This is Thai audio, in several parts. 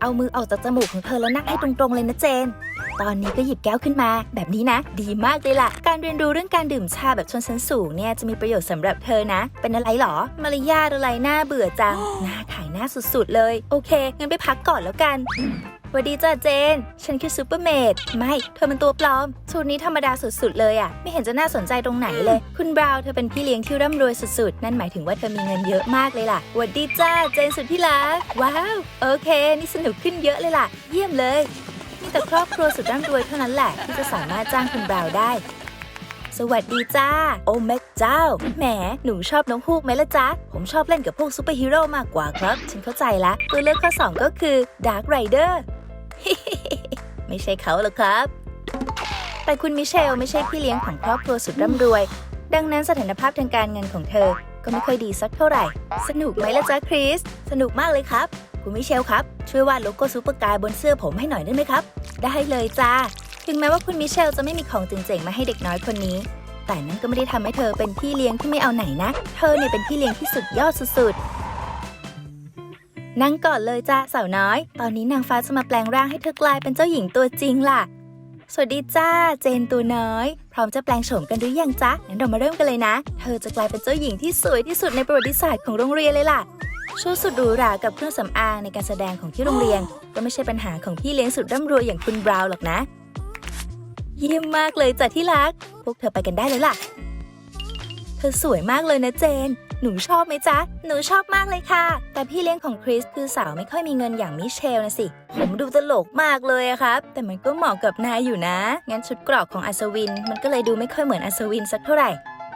เอามือออกจากจมูกของเธอแล้วนั่งให้ตรงๆเลยนะเจน ตอนนี้ก็หยิบแก้วขึ้นมา แบบนี้นะ ดีมากเลยล่ะ การเรียนรู้เรื่องการดื่มชาแบบชนชั้นสูงเนี่ยจะมีประโยชน์สำหรับเธอนะ เป็นอะไรหรอ มารยาทอะไรหน้าเบื่อจัง หน้าขายหน้าสุดๆเลย โอเคงั้นไปพักก่อนแล้วกัน วัสดีจ้าเจน ฉันคือซูเปอร์เมด ไม่ เธอเป็นตัวปลอม ชุดนี้ธรรมดาสุดๆเลยอะไม่เห็นจะน่าสนใจตรงไหนเลย คุณบราวเธอเป็นพี่เลี้ยงที่ร่ำรวยสุดๆ นั่นหมายถึงว่าเธอมีเงินเยอะมากเลยล่ะสวัสดีจ้าเจนสุดที่รัก ว้าว โอเค นี่สนุกขึ้นเยอะเลยล่ะ เยี่ยมเลยมีแต่ครอบครัวสุดร่ำรวยเท่านั้นแหละ ที่จะสามารถจ้างคุณบราวได้ สวัสดีจ้า โอ้แม่เจ้า แหม หนูชอบน้องฮูกไหมล่ะจ๊ะ ผมชอบเล่นกับพวกซูเปอร์ฮีโร่มากกว่าครับ ฉันเข้าใจละ ตัวเลือกข้อ 2 ก็คือ Dark Rider ไม่ใช่เขาหรอกครับ แต่คุณมิเชลไม่ใช่พี่เลี้ยงของครอบครัวสุดร่ำรวย ดังนั้นสถานภาพทางการเงินของเธอ ก็ไม่ค่อยดีสักเท่าไหร่ สนุกไหมล่ะจ๊ะคริส สนุกมากเลยครับ คุณมิเชลครับ ช่วยวาดโลโก้ซูเปอร์กายบนเสื้อผมให้หน่อยได้ไหมครับ ได้เลยจ้า ถึงแม้ว่าคุณมิเชลจะไม่มีของเจ๋งๆมาให้เด็กน้อยคนนี้ แต่นั่นก็ไม่ได้ทำให้เธอเป็นพี่เลี้ยงที่ไม่เอาไหนนะ เธอเนี่ยเป็นพี่เลี้ยงที่สุดยอดสุดๆ นั่งก่อนเลยจ้าสาวน้อย ตอนนี้นางฟ้าจะมาแปลงร่างให้เธอกลายเป็นเจ้าหญิงตัวจริงล่ะ สวัสดีจ้า เจนตัวน้อย พร้อมจะแปลงโฉมกันหรือยังจ๊ะ งั้นเรามาเริ่มกันเลยนะ เธอจะกลายเป็นเจ้าหญิงที่สวยที่สุดในประวัติศาสตร์ของโรงเรียนเลยล่ะ ชุดสุดหรูหรากับเครื่องสำอางในการแสดงของที่โรงเรียน ก็ไม่ใช่ปัญหาของพี่เลี้ยงสุดร่ำรวยอย่างคุณบราวน์หรอกนะ เยี่ยมมากเลยจ้ะที่รัก พวกเธอไปกันได้เลยล่ะ เธอสวยมากเลยนะเจน หนูชอบไหมจ๊ะ หนูชอบมากเลยค่ะ แต่พี่เลี้ยงของคริสคือสาวไม่ค่อยมีเงินอย่างมิเชลนะสิ ผมดูตลกมากเลยอะครับ แต่มันก็เหมาะกับนายอยู่นะ งั้นชุดเกรอกของอัศวิน มันก็เลยดูไม่ค่อยเหมือนอัศวินสักเท่าไหร่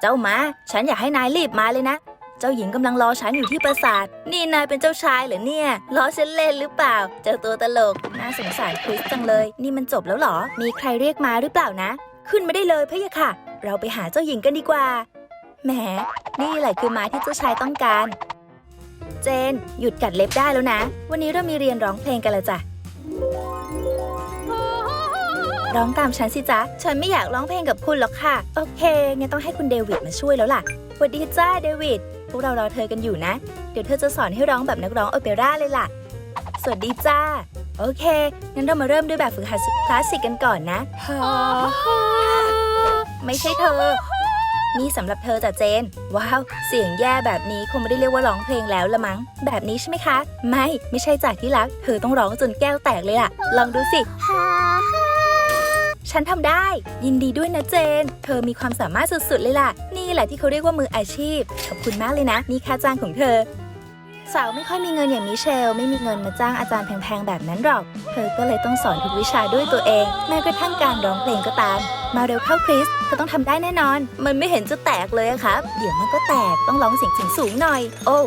เจ้ามา ฉันอยากให้นายรีบมาเลยนะ เจ้าหญิงกำลังรอฉันอยู่ที่ปราสาท นี่นายเป็นเจ้าชายเหรอเนี่ย ล้อฉันเล่นหรือเปล่า เจ้าตัวตลก น่าสงสารคริสจังเลย นี่มันจบแล้วหรอ มีใครเรียกมาหรือเปล่านะ ขึ้นไม่ได้เลยพะยะค่ะ เราไปหาเจ้าหญิงกันดีกว่า แหม นี่แหละคือม้าที่เจ้าชายต้องการ เจน หยุดกัดเล็บได้แล้วนะ วันนี้เรามีเรียนร้องเพลงกันแล้วจ้ะ ร้องตามฉันสิจ๊ะ ฉันไม่อยากร้องเพลงกับคุณหรอกค่ะ โอเค งั้นต้องให้คุณเดวิดมาช่วยแล้วล่ะสวัสดีจ้าเดวิด พวกเรารอเธอกันอยู่นะ เดี๋ยวเธอจะสอนให้ร้องแบบนักร้องโอเปร่าเลยล่ะ สวัสดีจ้า โอเค งั้นเรามาเริ่มด้วยแบบฝึกหัดสุดคลาสสิกกันก่อนนะ ไม่ใช่เธอ นี่สำหรับเธอจ้ะเจน ว้าว เสียงแย่แบบนี้คงไม่ได้เรียกว่าร้องเพลงแล้วละมั้ง แบบนี้ใช่ไหมคะ ไม่ ไม่ใช่จ้ะที่รัก เธอต้องร้องจนแก้วแตกเลยอะลองดูสิ ฉันทำได้ ยินดีด้วยนะเจน เธอมีความสามารถสุดๆเลยล่ะ นี่แหละที่เขาเรียกว่ามืออาชีพ ขอบคุณมากเลยนะ นี่ค่าจ้างของเธอสาวไม่ค่อยมีเงินอย่างมิเชล ไม่มีเงินมาจ้างอาจารย์แพงๆแบบนั้นหรอก เธอก็เลยต้องสอนทุกวิชาด้วยตัวเอง แม้กระทั่งการร้องเพลงก็ตาม มาเร็วเข้าคริสเธอต้องทำได้แน่นอน มันไม่เห็นจะแตกเลยอะครับ เดี๋ยวมันก็แตกต้องร้องเสียงสูงๆหน่อย โอ้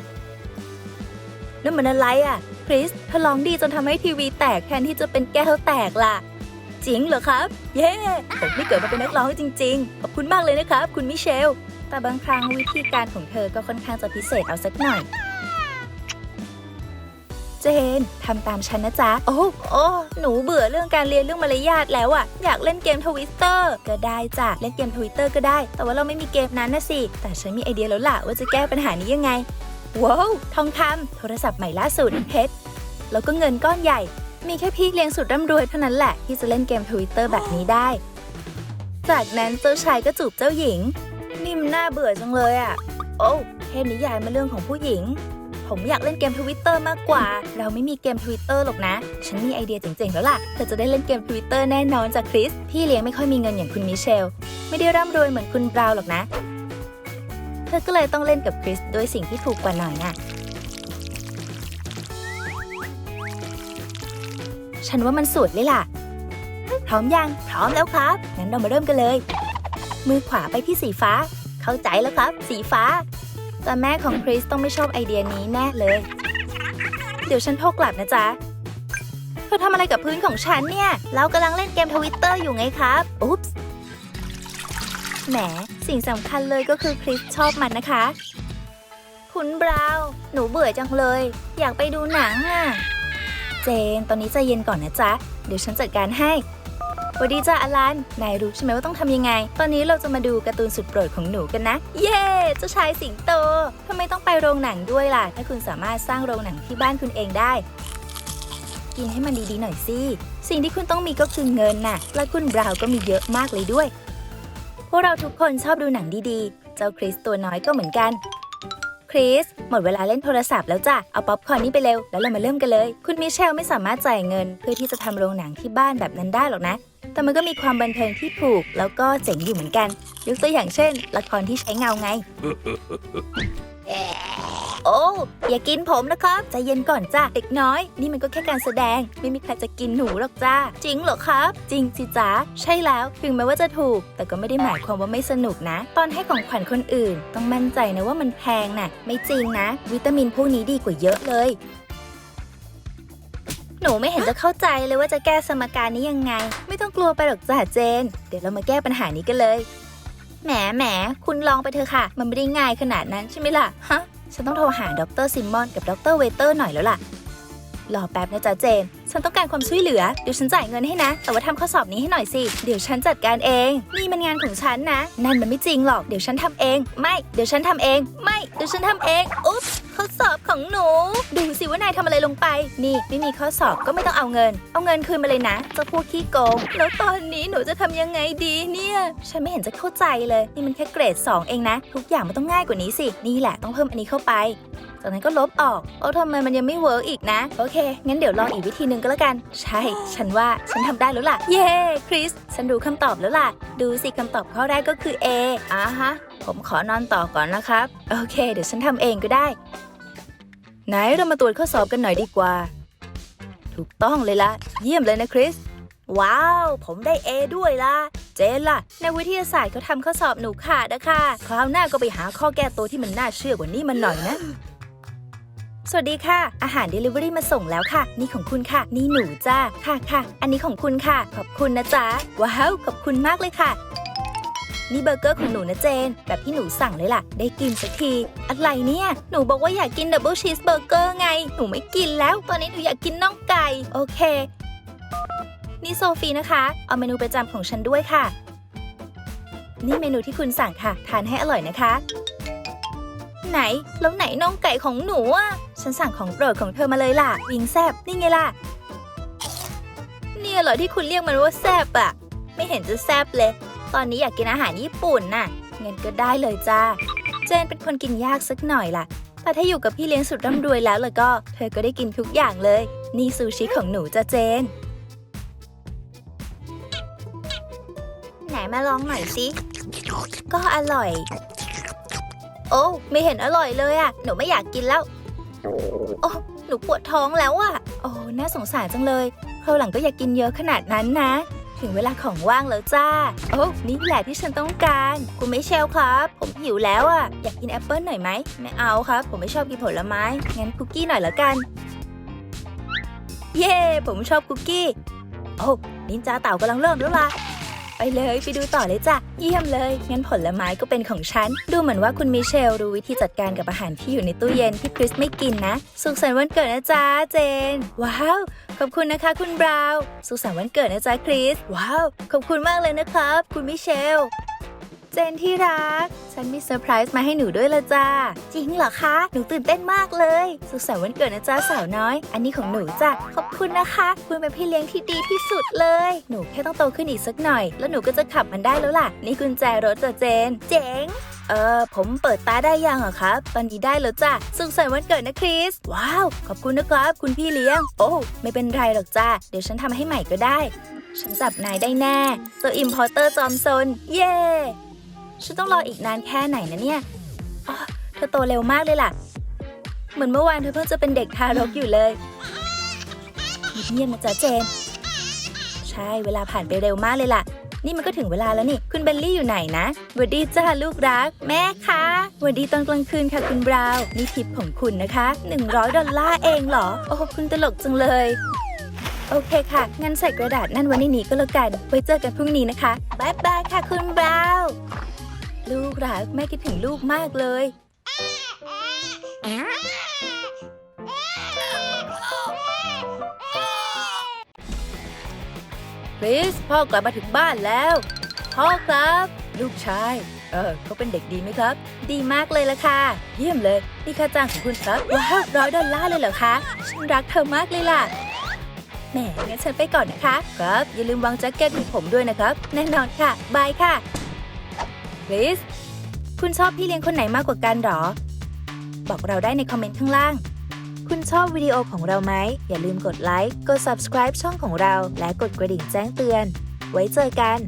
นั่นมันอะไรอะคริสเธอร้องดีจนทำให้ทีวีแตกแทนที่จะเป็นแก้วแตกล่ะ จริงเหรอครับ เย้ผมนี่เกิดมาเป็นนักร้องจริง ๆ ขอบคุณมากเลยนะครับ คุณมิเชลแต่บางครั้งวิธีการของเธอก็ค่อนข้างจะพิเศษเอาสักหน่อย เจนทำตามฉันนะจ๊ะ โอ้โอ้หนูเบื่อเรื่องการเรียนเรื่องมารยาทแล้วอะอยากเล่นเกมทวิตเตอร์ก็ได้จ้ะ เล่นเกมทวิตเตอร์ก็ได้ แต่ว่าเราไม่มีเกมนั้นนะสิ แต่ฉันมีไอเดียแล้วล่ะว่าจะแก้ปัญหานี้ยังไง ว้าวทองคำโทรศัพท์ใหม่ล่าสุดเพชรแล้วก็เงินก้อนใหญ่ มีแค่พี่เลี้ยงสุดร่ำรวยเท่านั้นแหละที่จะเล่นเกมทวิตเตอร์แบบนี้ได้ จากนั้นเจ้าชายก็จูบเจ้าหญิง นี่มันน่าเบื่อจังเลยอะโอ้เทพนิยายมาเรื่องของผู้หญิง ผมอยากเล่นเกมทวิตเตอร์มากกว่า เราไม่มีเกมทวิตเตอร์หรอกนะ ฉันมีไอเดียเจ๋งๆแล้วล่ะ เธอจะได้เล่นเกมทวิตเตอร์แน่นอนจากคริส พี่เลี้ยงไม่ค่อยมีเงินอย่างคุณมิเชล ไม่ได้ร่ำรวยเหมือนคุณบราวหรอกนะ เธอก็เลยต้องเล่นกับคริสด้วยสิ่งที่ถูกกว่าหน่อยน่ะฉันว่ามันสุดเลยล่ะ พร้อมยัง พร้อมแล้วครับ งั้นเรามาเริ่มกันเลย มือขวาไปที่สีฟ้า เข้าใจแล้วครับ สีฟ้า แต่แม่ของคริสต้องไม่ชอบไอเดียนี้แน่เลย เดี๋ยวฉันโทรกลับนะจ๊ะ เธอทำอะไรกับพื้นของฉันเนี่ย เรากำลังเล่นเกมทวิตเตอร์อยู่ไงครับ อุ๊ปส์แหม สิ่งสำคัญเลยก็คือคริสชอบมันนะคะ คุณบราวน์หนูเบื่อจังเลย อยากไปดูหนังอะ เจน ตอนนี้ใจเย็นก่อนนะจ๊ะ เดี๋ยวฉันจัดการให้ วัสดีจ้าอลัน นายรู้ใช่ไหมว่าต้องทำยังไง ตอนนี้เราจะมาดูการ์ตูนสุดโปรดของหนูกันนะ เย้เจ้าชายสิงโตทำไมต้องไปโรงหนังด้วยล่ะ ถ้าคุณสามารถสร้างโรงหนังที่บ้านคุณเองได้ กินให้มันดีๆหน่อยสิ สิ่งที่คุณต้องมีก็คือเงินน่ะ และคุณบราวก็มีเยอะมากเลยด้วย พวกเราทุกคนชอบดูหนังดีๆ เจ้าคริสตัวน้อยก็เหมือนกัน คริส หมดเวลาเล่นโทรศัพท์แล้วจ้ะ เอาป๊อปคอร์นนี่ไปเร็ว แล้วเรามาเริ่มกันเลย คุณมิเชลไม่สามารถจ่ายเงิน เพื่อที่จะทำโรงหนังที่บ้านแบบนั้นได้หรอกนะ แต่มันก็มีความบันเทิงที่ถูก แล้วก็เจ๋งอยู่เหมือนกัน ยกตัวอย่างเช่น ละครที่ใช้เงาไง โอ้ อย่ากินผมนะครับ ใจเย็นก่อนจ้าเด็กน้อย นี่มันก็แค่การแสดง ไม่มีใครจะกินหนูหรอกจ้าจริงเหรอครับ จริงสิจ้าใช่แล้วถึงแม้ว่าจะถูก แต่ก็ไม่ได้หมายความว่าไม่สนุกนะ ตอนให้ของขวัญคนอื่น ต้องมั่นใจนะว่ามันแพงน่ะ ไม่จริงนะ วิตามินพวกนี้ดีกว่าเยอะเลย หนูไม่เห็นจะเข้าใจเลยว่าจะแก้สมการนี้ยังไง ไม่ต้องกลัวไปหรอกจ้าเจน เดี๋ยวเรามาแก้ปัญหานี้กันเลยแหมแหมคุณลองไปเถอะค่ะ มันไม่ได้ง่ายขนาดนั้นใช่ไหมล่ะ ฮะ ฉันต้องโทรหาดรซิมมอนกับดรเวเตอร์หน่อยแล้วล่ะ รอแป๊บนะจ๊ะเจน ฉันต้องการความช่วยเหลือ เดี๋ยวฉันจ่ายเงินให้นะ แต่ว่าทำข้อสอบนี้ให้หน่อยสิ เดี๋ยวฉันจัดการเอง นี่มันงานของฉันนะ นั่นมันไม่จริงหรอก เดี๋ยวฉันทำเอง ไม่ เดี๋ยวฉันทำเอง ไม่ เดี๋ยวฉันทำเอง อุ๊บ สิว่านายทำอะไรลงไป นี่ไม่มีข้อสอบก็ไม่ต้องเอาเงิน เอาเงินคืนมาเลยนะเจ้าพวกขี้โกง แล้วตอนนี้หนูจะทำยังไงดีเนี่ย ฉันไม่เห็นจะเข้าใจเลย นี่มันแค่เกรด 2 เองนะ ทุกอย่างมันต้องง่ายกว่านี้สิ นี่แหละต้องเพิ่มอันนี้เข้าไปจากนั้นก็ลบออก โอ้ทำไมมันยังไม่เวิร์กอีกนะ โอเค งั้นเดี๋ยวลองอีกวิธีหนึ่งก็แล้วกัน ใช่ ฉันว่าฉันทำได้แล้วล่ะ เย้ คริส ฉันรู้คำตอบแล้วล่ะ ดูสิคำตอบข้อแรกก็คือ A อ่าฮะ ผมขอนอนต่อก่อนนะครับ โอเค เดี๋ยวฉันทำเองก็ได้ ไหนเรามาตรวจข้อสอบกันหน่อยดีกว่า ถูกต้องเลยล่ะเยี่ยมเลยนะคริส ว้าว ผมได้ A ด้วยล่ะ เจนล่ะ ในวิทยาศาสตร์เขาทำข้อสอบหนูขาดนะคะคราวหน้าก็ไปหาข้อแก้ตัวที่มันน่าเชื่อกว่านี้มันหน่อยนะ สวัสดีค่ะ อาหาร Delivery มาส่งแล้วค่ะ นี่ของคุณค่ะ นี่หนูจ้าค่ะค่ะ อันนี้ของคุณค่ะ ขอบคุณนะจ๊ะ ว้าว ขอบคุณมากเลยค่ะ นี่เบอร์เกอร์ของหนูนะเจน แบบที่หนูสั่งเลยล่ะ ได้กินสักที อะไรเนี่ย หนูบอกว่าอยากกินดับเบิลชีสเบอร์เกอร์ไง หนูไม่กินแล้ว ตอนนี้หนูอยากกินน่องไก่ โอเค นี่โซฟีนะคะ เอาเมนูประจำของฉันด้วยค่ะ นี่เมนูที่คุณสั่งค่ะ ทานให้อร่อยนะคะ ไหน แล้วไหนน่องไก่ของหนูอะ ฉันสั่งของโปรดของเธอมาเลยล่ะ วิงแซบนี่ไงล่ะ เนี่ยเหรอที่คุณเรียกมันว่าแซบอะ ไม่เห็นจะแซบเลย ตอนนี้อยากกินอาหารญี่ปุ่นน่ะงั้นก็ได้เลยจ้า เจนเป็นคนกินยากสักหน่อยล่ะ แต่ถ้าอยู่กับพี่เลี้ยงสุดร่ำรวยแล้วแล้วก็ เธอก็ได้กินทุกอย่างเลย นี่ซูชิของหนูจ้าเจน ไหนมาลองหน่อยสิ ก็อร่อย โอ้ไม่เห็นอร่อยเลยอะหนูไม่อยากกินแล้ว โอ้หนูปวดท้องแล้วอะโอ้น่าสงสารจังเลยคราวหลังก็อย่ากกินเยอะขนาดนั้นนะ ถึงเวลาของว่างแล้วจ้า โอ้นี่แหละที่ฉันต้องการ คุณไม่เชลครับ ผมหิวแล้วอะอยากกินแอปเปิ้ลหน่อยไหม ไม่เอาครับ ผมไม่ชอบกินผลไม้ งั้นคุกกี้หน่อยละกัน เย้ ผมชอบคุกกี้ โอ้นินจาเต่ากำลังเริ่มแล้วล่ะ ไปเลยไปดูต่อเลยจ้ะเยี่ยมเลยงั้นผลไม้ก็เป็นของฉัน ดูเหมือนว่าคุณมิเชลรู้วิธีจัดการกับอาหารที่อยู่ในตู้เย็นที่คริสไม่กินนะ สุขสันต์วันเกิดนะจ๊ะเจน ว้าว ขอบคุณนะคะ คุณบราว สุขสันต์วันเกิดนะจ๊ะคริส ว้าว ขอบคุณมากเลยนะครับ คุณมิเชล เจนที่รัก ฉันมีเซอร์ไพรส์มาให้หนูด้วยละจ้า จริงเหรอคะ หนูตื่นเต้นมากเลย สุขสันต์วันเกิดนะจ๊ะสาวน้อย อันนี้ของหนูจ้ะ ขอบคุณนะคะ คุณเป็นพี่เลี้ยงที่ดีที่สุดเลย หนูแค่ต้องโตขึ้นอีกสักหน่อย แล้วหนูก็จะขับมันได้แล้วล่ะ นี่กุญแจรถจ้ะเจน เจ๋งเออผมเปิดตาได้ยังเหรอครับ ตอนนี้ได้แล้วจ้ะสุขสันต์วันเกิดนะคริส ว้าว ขอบคุณนะครับ คุณพี่เลี้ยง โอ้ ไม่เป็นไรหรอกจ้าเดี๋ยวฉันทำให้ใหม่ก็ได้ ฉันจับนายได้แน่ ตัวอิมพอร์เตอร์จอมซน เย้ ฉันต้องรออีกนานแค่ไหนนะเนี่ยอ๋อเธอโตเร็วมากเลยล่ะ เหมือนเมื่อวานเธอเพิ่งจะเป็นเด็กทารกอยู่เลยเงียบๆนะจ๊ะเจน ใช่เวลาผ่านไปเร็วมากเลยล่ะ นี่มันก็ถึงเวลาแล้วนี่ คุณเบลลี่อยู่ไหนนะหวัดดีจ้าลูกรัก แม่คะหวัดดีตอนกลางคืนค่ะคุณบราวนี่ทิปของคุณนะคะ 100 ดอลลาร์เองเหรอ โอ้คุณตลกจังเลย โอเคค่ะ งั้นใส่กระดาษนั่นไว้ในนี้ก็แล้วกัน ไว้เจอกันพรุ่งนี้นะคะ บ๊ายบายค่ะคุณบราว ลูกรักแม่คิดถึงลูกมากเลย คริสพ่อกลับมาถึงบ้านแล้ว พ่อครับ ลูกชาย เออเขาเป็นเด็กดีไหมครับ ดีมากเลยละค่ะ เยี่ยมเลย นี่ค่าจ้างของคุณครับ ว้าวร้อยดอลลาร์เลยเหรอคะ ฉันรักเธอมากเลยล่ะ แหมงั้นฉันไปก่อนนะคะ ครับ อย่าลืมวางแจ็คเก็ตให้ผมด้วยนะครับ แน่นอนค่ะ บายค่ะ คริส คุณชอบพี่เลี้ยงคนไหนมากกว่ากันหรอ บอกเราได้ในคอมเมนต์ข้างล่าง คุณชอบวิดีโอของเราไหม อย่าลืมกดไลค์ กด subscribe ช่องของเรา และกดกระดิ่งแจ้งเตือน ไว้เจอกัน